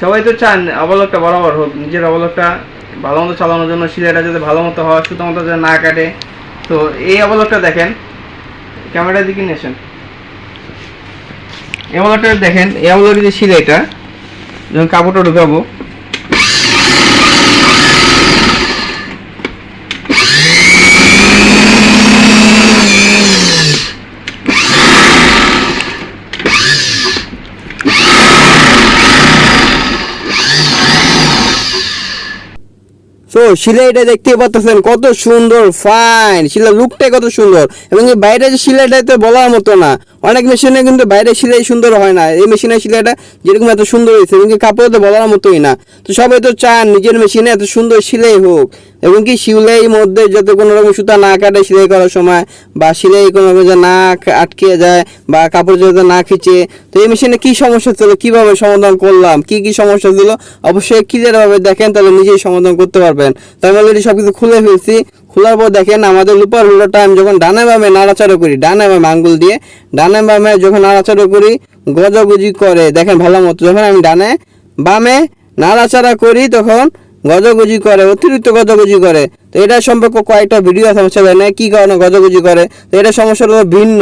সবাই তো চান অবলকটা বরাবর হোক, নিজের অবলকটা ভালো মতো চালানোর জন্য সিলাইটা যাতে ভালো মতো হয়, সুতো মতো যাতে না কাটে। তো এই অবলকটা দেখেন, ক্যামেরার দিকে নিয়েছেন এই অবলকটা দেখেন, এই অবলকের যে সিলাইটা, যখন কাপড়টা ঢুকাবো সো শিলাইটা দেখতে পাচ্ছেন কত সুন্দর ফাইন শিলা লুকটাই কত সুন্দর। এবং এই বাইরে যে সিলাইটা তো বলার মতো না, অনেক মেশিনে কিন্তু বাইরে সিলাই সুন্দর হয় না। এই মেশিনে সিলাইটা যেরকম এত সুন্দর হয়েছে, এবং কাপড় তো বলার মতোই না। তো সবাই তো চান, নিজের মেশিনে এত সুন্দর সিলাই হোক। এবং কি সিলাই মধ্যে যাতে কোনো রকম সুতা না কাটে সেলাই করার সময়, বা সিলাই কোনো রকম যে না আটকে- যায়, বা কাপড় যাতে না খিচে, তো এই মেশিনে কি সমস্যা ছিল, কীভাবে সমাধান করলাম, কি কি সমস্যা ছিল, অবশ্যই ক্লিয়ার ভাবে দেখেন, তাহলে নিজেই সমাধান করতে পারবেন। তো আমি অলরেডি সব কিছু খুলে ফেলছি। খোলার পর দেখেন, আমাদের লুপার হুলোটা আমি যখন ডানে বামে নাড়াচাড়া করি, ডানে বামে আঙ্গুল দিয়ে, ডানে বামে যখন নাড়াচাড়া করি, গজাগজি করে, দেখেন ভালো মতো, যখন আমি ডানে বামে নাড়াচাড়া করি, তখন গজগজি করে, অতিরিক্ত গজগুজি করে। তো এটা সম্পর্কে কয়েকটা ভিডিও আছে আমার চ্যানেলে কি কারণে গজগুজি করে? তো এটা সমস্যাটা ভিন্ন।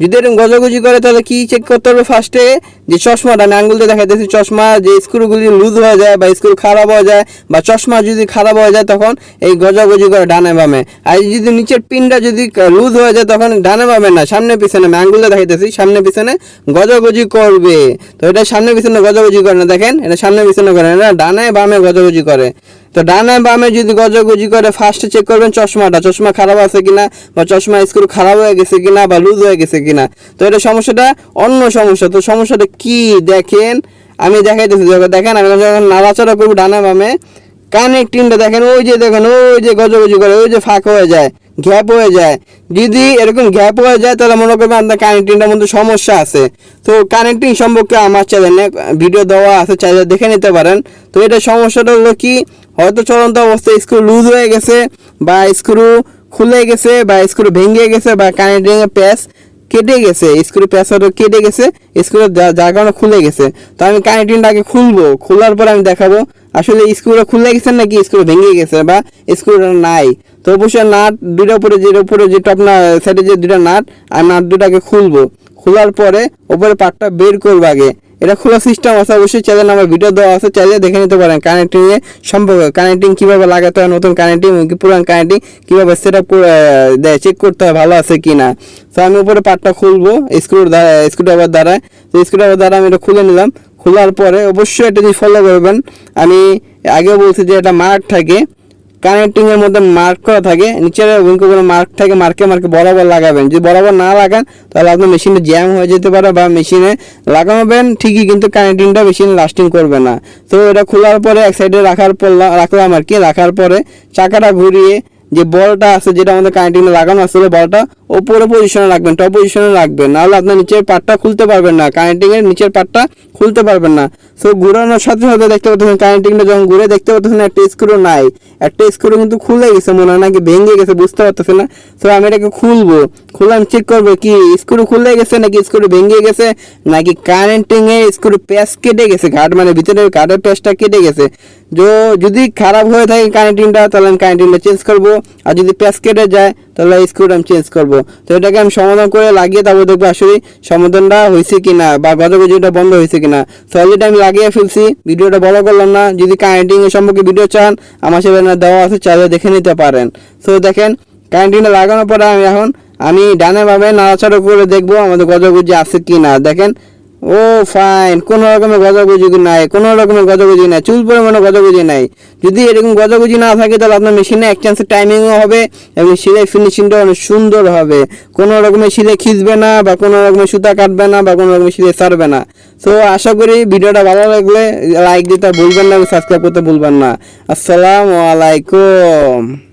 যদি এরকম গজগজি করে, তাহলে কি চেক করতে হবে ফার্স্টে যে চশমাটা, আমি আঙ্গুল দিয়ে দেখাইতেছি, চশমা যে স্ক্রুগুলি লুজ হয়ে যায় বা স্ক্রু খারাপ হয়ে যায় বা চশমা যদি খারাপ হয়ে যায়, তখন এই গজাগজি করে ডানে বামে। আর যদি নিচের পিনটা যদি লুজ হয়ে যায়, তখন ডানে বামে না, সামনে পিছনে। আমি আঙ্গুল দিয়ে দেখাইতেছি, সামনে পিছনে গজাগজি করবে। তো এটা সামনে পিছনে গজাগজি করে না, দেখেন, এটা সামনে পিছনে করে না, ডানে বামে গজাগজি করে। তো ডানে বামে যদি গজাগজি করে ফার্স্টে চেক করবেন চশমাটা। চশমা খারাপ আছে কিনা বা চশমা স্ক্রু খারাপ হয়ে গেছে কিনা বা লুজ হয়ে গেছে কিনা? তো এটা সমস্যাটা অন্য সমস্যা। তো সমস্যাটা কি দেখেন? আমি দেখাইতেছি দেখেন, আমি যখন নাড়াচাড়া করব ডানে বামে কানেক্টিংটা দেখেন, ওই যে দেখেন, ওই যে গজগজি করে, ওই যে ফাঁক হয়ে যায়, গ্যাপ হয়ে যায়। যদি এরকম গ্যাপ হয়ে যায়, তাহলে মনে করবেন আপনার কানেক্টিংটার মধ্যে সমস্যা আছে। তো কানেক্টিং সম্পর্কে আমার চ্যানেলে ভিডিও দেওয়া আছে, চাইলে দেখে নিতে পারেন। তো এটা সমস্যাটা হলো কি? হয়তো চলন্ত অবস্থায় স্ক্রু লুজ হয়ে গেছে বা স্ক্রু খুলে গেছে বা স্ক্রু ভেঙে গেছে বা কানেক্টিং প্যাচ কেটে গেছে, স্ক্রু প্যাচ হয়তো কেটে গেছে, স্ক্রু যার কারণে খুলে গেছে। তো আমি কানেক্টিংটাকে খুলবো, খোলার পর আমি দেখাবো, আসলে স্ক্রুটা খুলে গেছে নাকি স্ক্রু ভেঙে গেছে বা স্ক্রুটা নাই। তো অবশ্যই নাট দুইটা উপরে যে উপরে যে টপ না সাইডে যে দুটা নাট, আর নাট দুটাকে খুলবো। খোলার পরে ওপরে পাটটা বের করব আগে। এটা খোলা সিস্টেম আছে, অবশ্যই চ্যানেল আমার ভিডিও দেওয়া আছে, চাইলে দেখে নিতে পারেন কানেক্টিং এ সম্পর্কে কানেক্টিং কীভাবে লাগাতে হয়, নতুন কানেক্টিং পুরান কানেক্টিং কীভাবে সেট আপ দেয় চেক করতে হয়, ভালো আছে কি না তো আমি উপরে পাটটা খুলবো স্ক্রুর দ্বারা স্ক্রুড্রাইভার দ্বারা। তো স্ক্রুড্রাইভার দ্বারা আমি এটা খুলে নিলাম। খোলার পরে অবশ্যই এটা যদি ফলো করবেন, আমি আগেও বলছি যে এটা মার্ক থাকে। কানেক্টিং এর মধ্যে মার্ক করা থাকে, নিচের উইঙ্কো কোনো মার্ক থাকে মার্কে মার্কে বরাবর লাগাবেন। যদি বরাবর না লাগান, তাহলে আপনার মেশিনে জ্যাম হয়ে যেতে পারে বা মেশিনে লাগাবেন, ঠিকই, কিন্তু কানেক্টিংটা মেশিনে লাস্টিং করবে না। তো এটা খোলার পরে এক সাইডে রাখার পর রাখলাম আর কি, রাখার পরে চাকাটা ঘুরিয়ে যে বলটা আছে, যেটা আমাদের কানেক্টিংয়ে লাগানো আসলে বলটা ওপরে পজিশনে রাখবেন টপ পজিশনে রাখবেন। নাহলে আপনার নিচের পার্টটা খুলতে পারবেন না কানেক্টিং এর নিচের পার্টটা খুলতে পারবেন না। সো ঘুরানোর সাথে সাথে দেখতে পাচ্ছেন কানেক্টিংটা যখন ঘুরে দেখতে পাচ্ছেন, একটা স্ক্রু নাই। একটা স্ক্রু কিন্তু খুলে গেছে, মনে হয় নাকি ভেঙে গেছে, বুঝতে পারতেছে না। তো আমি এটাকে খুলবো। খুলে আমি চেক করব, কি স্ক্রু খুলে গেছে নাকি স্ক্রু ভেঙে গেছে, নাকি কারেন্টিং এর স্ক্রু প্যাচ কেটে গেছে, ঘাট মানে ভিতরে ঘাটের প্যাচটা কেটে গেছে। যদি খারাপ হয়ে থাকে কানেক্টিংটা তাহলে আমি কানেক্টিংটা চেঞ্জ করব। আর যদি প্যাচ কেটে যায়, তাহলে স্ক্রুটা আমি চেঞ্জ করব। তো এটাকে আমি সমাধান করে লাগিয়ে তারপর দেখব আসলে সমাধানটা হয়েছে কি না বা গজগজিটা বন্ধ হয়েছে কিনা। তো অলরেডি আমি লাগিয়ে ফেলছি, ভিডিওটা বড় করলাম না। যদি কানেক্টিং এর সম্পর্কে ভিডিও চান, আমার সেখানে দেওয়া আছে, চাইলে দেখে নিতে পারেন। তো দেখেন কারেন্টিংটা লাগানোর পরে আমি এখন, আমি ডানে ভাবে নাড়াচাড়া করে দেখব আমাদের গজগুজি আছে কি না দেখেন ও ফাইন কোনো রকমের গজাগুজি নাই, কোনো রকমের গজাগুজি নাই, চুল পরিমাণে গজাগুজি নাই। যদি এরকম গজাগুজি না থাকে, তাহলে আপনার মেশিনে এক চান্সে টাইমিংও হবে এবং সিলাই ফিনিশিংটা অনেক সুন্দর হবে। কোনো রকমের সিলাই খিঁচবে না বা কোনো রকমের সুতা কাটবে না বা কোনো রকমের সিলাই ছাড়বে না। তো আশা করি ভিডিওটা ভালো লাগলে লাইক দিতে ভুলবেন না এবং সাবস্ক্রাইব করতে ভুলবেন না। আসসালামু আলাইকুম।